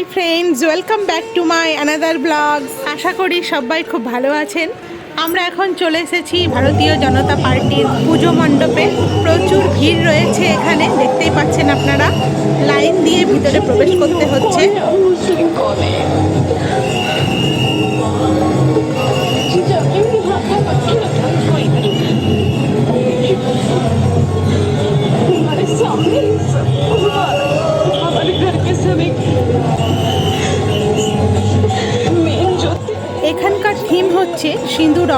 Hi friends, welcome back to my another blogs. আশা করি সবাই খুব ভালো আছেন। আমরা এখন চলে এসেছি ভারতীয় জনতা পার্টির পুজো মণ্ডপে। প্রচুর ভিড় রয়েছে এখানে, দেখতেই পাচ্ছেন আপনারা। লাইন দিয়ে ভিতরে প্রবেশ করতে হচ্ছে।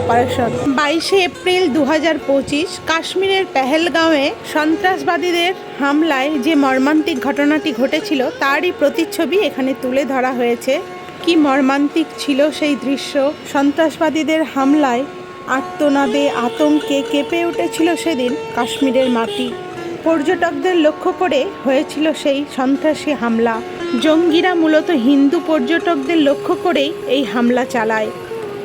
অপারেশন। বাইশে এপ্রিল দু হাজার পঁচিশ কাশ্মীরের পেহেলগাঁওয়ে সন্ত্রাসবাদীদের হামলায় যে মর্মান্তিক ঘটনাটি ঘটেছিল, তারই প্রতিচ্ছবি এখানে তুলে ধরা হয়েছে। কি মর্মান্তিক ছিল সেই দৃশ্য? সন্ত্রাসবাদীদের হামলায় আত্মনাদে আতঙ্কে কেঁপে উঠেছিল সেদিন কাশ্মীরের মাটি। পর্যটকদের লক্ষ্য করে হয়েছিল সেই সন্ত্রাসী হামলা। জঙ্গিরা মূলত হিন্দু পর্যটকদের লক্ষ্য করেই এই হামলা চালায়।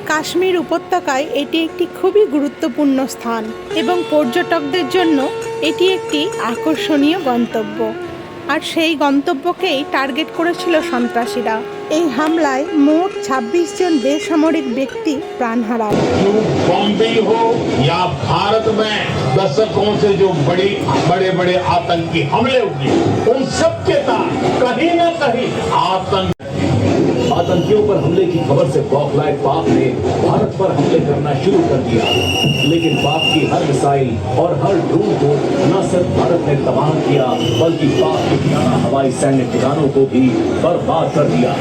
কাশ্মীর উপত্যকায় এটি একটি খুবই গুরুত্বপূর্ণ স্থান এবং পর্যটকদের জন্য এটি একটি আকর্ষণীয় গন্তব্য। আর সেই গন্তব্যকেই টার্গেট করেছিল সন্ত্রাসীরা। এই হামলায় মোট ২৬ জন বেসামরিক ব্যক্তি প্রাণ হারান आतंकियों पर हमले की खबर से बौखलाए पाक ने भारत पर हमले करना शुरू कर दिया। लेकिन पाक की हर मिसाइल और हर ड्रोन को न सिर्फ़ भारत ने तबाह किया बल्कि पाक के ग्यारह हवाई सैन्य ठिकानों को भी बर्बाद कर दिया।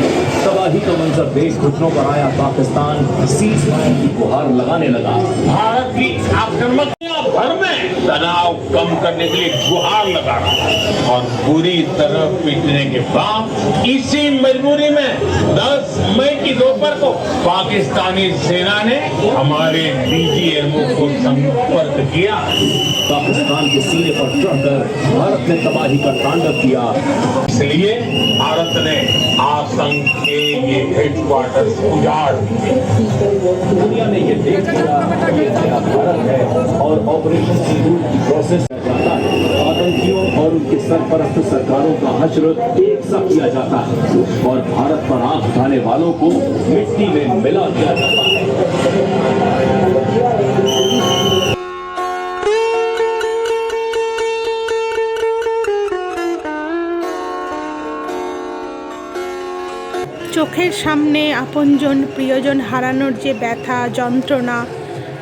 तबाही का मंजर देश घुटनों पर आया पाकिस्तान सीज फायर की गुहार लगाने लगा। भारत की आक्रामक भर में तनाव कम करने के लिए गुहार लगा रहा और पूरी तरह पीटने के बाद इसी मजबूरी में 10 मई की दोपहर को पाकिस्तानी सेना ने हमारे डीजीएमओ को संपर्क किया। पाकिस्तान के सीने पर चढ़कर भारत ने तबाही का तांडव किया। इसलिए भारत ने आतंक के ये हेडक्वार्टर उजाड़ दिए। दुनिया ने ये देख लिया भारत है और ऑपरेशन सिंदूर की प्रोसेस में जाता है आतंकियों और उनके सरपरस्त सरकारों का हश्र एक सा किया जाता है और भारत पर आंख उठाने वालों को मिट्टी में मिला दिया जाता है চোখের সামনে আপনজন প্রিয়জন হারানোর যে ব্যথা যন্ত্রণা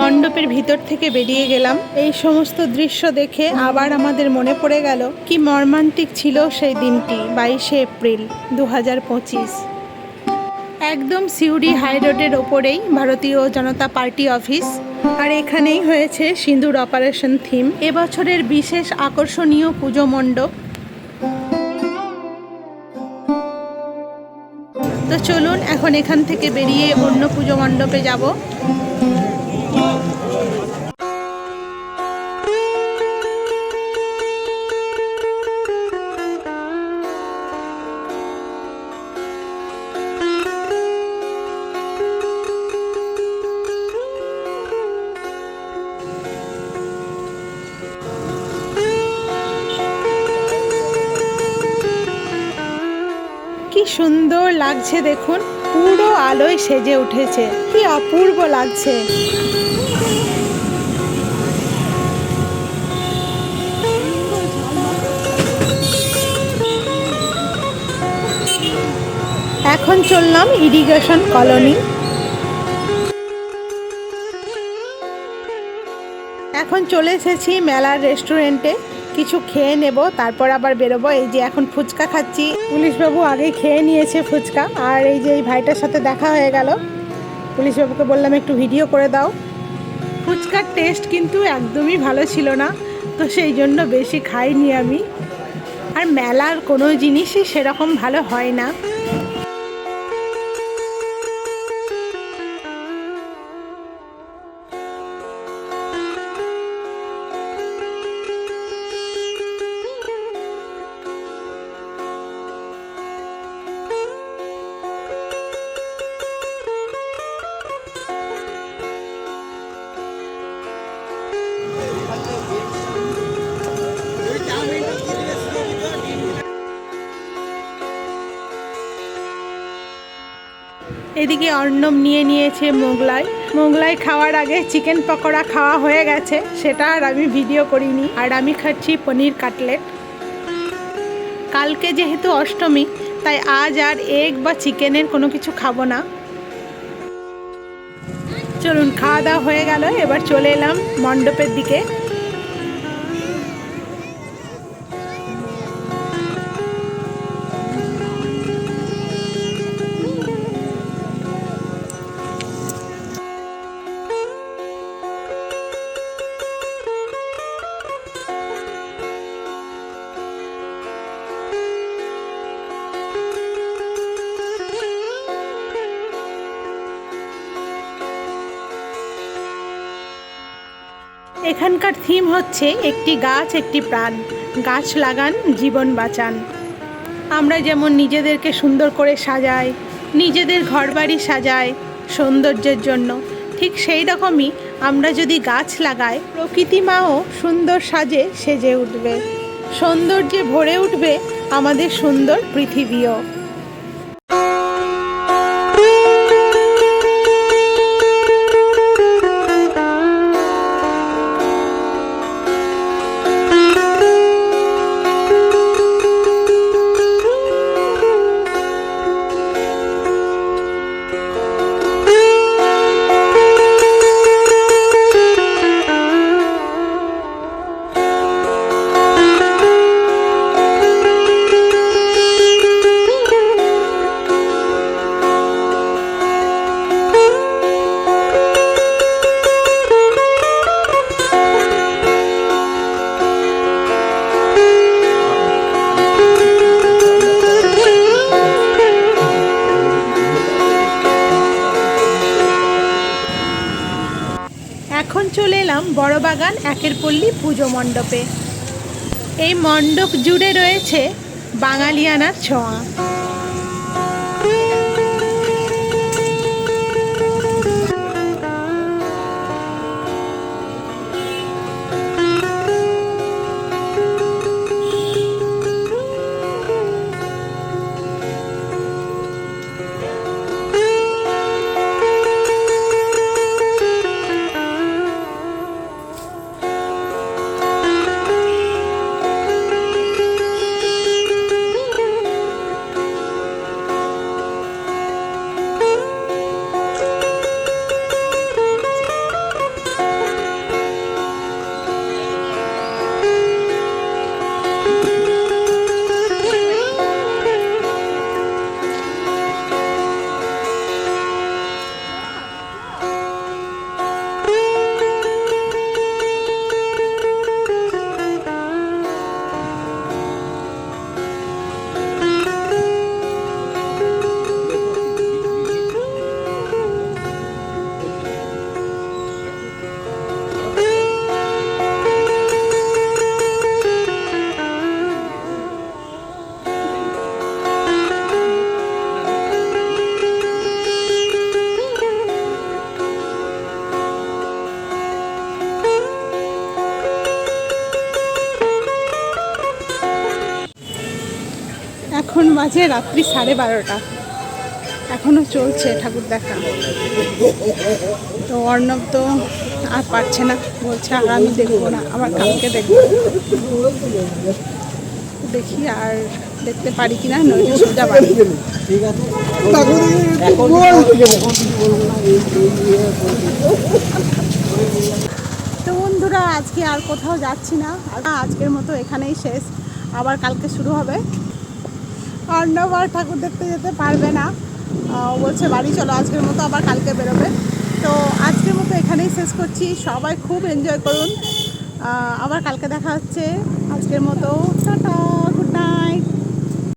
মণ্ডপের ভিতর থেকে বেরিয়ে গেলাম। এই সমস্ত দৃশ্য দেখে আবার আমাদের মনে পড়ে গেল, কি মর্মান্তিক ছিল সেই দিনটি, বাইশে এপ্রিল দু হাজার পঁচিশ। একদম সিউড়ি হাই রোডের ওপরেই ভারতীয় জনতা পার্টি অফিস, আর এখানেই হয়েছে সিঁদুর অপারেশন থিম। এবছরের বিশেষ আকর্ষণীয় পুজো মণ্ডপ চলুন এখন এখান থেকে বেরিয়ে অন্য পুজো মণ্ডপে যাব। লাগছে দেখুন, পুরো আলোয় সেজে উঠেছে। কি অপূর্ব লাগছে। এখন চললাম ইরিগেশন কলোনি এখন চলে এসেছি মেলার রেস্টুরেন্টে কিছু খেয়ে নেব, তারপর আবার বেরোবো। এই যে এখন ফুচকা খাচ্ছি। পুলিশবাবু আগে খেয়ে নিয়েছে ফুচকা। আর এই যে এই ভাইটার সাথে দেখা হয়ে গেল। পুলিশবাবুকে বললাম, একটু ভিডিও করে দাও। ফুচকার টেস্ট কিন্তু একদমই ভালো ছিল না। তো সেই জন্য বেশি খাইনি আমি। আর মেলার কোনো জিনিসই সেরকম ভালো হয় না। এদিকে অর্ণব নিয়ে নিয়েছে মোগলাই। মোগলাই খাওয়ার আগে চিকেন পকোড়া খাওয়া হয়ে গেছে, সেটা আর আমি ভিডিও করিনি। আর আমি খাচ্ছি পনির কাটলেট। কালকে যেহেতু অষ্টমী, তাই আজ আর এগ বা চিকেনের কোনো কিছু খাব না। চলুন, খাওয়া দাওয়া হয়ে গেল, এবার চলে এলাম মণ্ডপের দিকে। এখানকার থিম হচ্ছে একটি গাছ, একটি প্রাণ। গাছ লাগান, জীবন বাঁচান। আমরা যেমন নিজেদেরকে সুন্দর করে সাজাই, নিজেদের ঘরবাড়ি সাজাই সৌন্দর্যের জন্য, ঠিক সেই রকমই আমরা যদি গাছ লাগাই, প্রকৃতি মাও সুন্দর সাজে, সেজে উঠবে। সৌন্দর্যে ভরে উঠবে আমাদের সুন্দর পৃথিবীও। এলাম বড়বাগান একের পল্লী পুজো মণ্ডপে। এই মণ্ডপ জুড়ে রয়েছে বাঙালিয়ানার ছোঁয়া। বাজে রাত্রি সাড়ে বারোটা। এখনও চলছে ঠাকুর দেখা। তো অর্ণব তো আর পারছে না। বলছে, আর আমি দেখব না, আবার কালকে দেখব। দেখি আর দেখতে পারি কি না নইলে সোজা বাড়ি। তো বন্ধুরা, আজকে আর কোথাও যাচ্ছি না। আজকের মতো এখানেই শেষ। আবার কালকে শুরু হবে। অর্ণব আর ঠাকুর দেখতে যেতে পারবে না। বলছে, বাড়ি চলো, আজকের মতো আবার কালকে বেরোবে। তো আজকের মতো এখানেই শেষ করছি। সবাই খুব এনজয় করুন। আবার কালকে দেখা হচ্ছে। আজকের মতো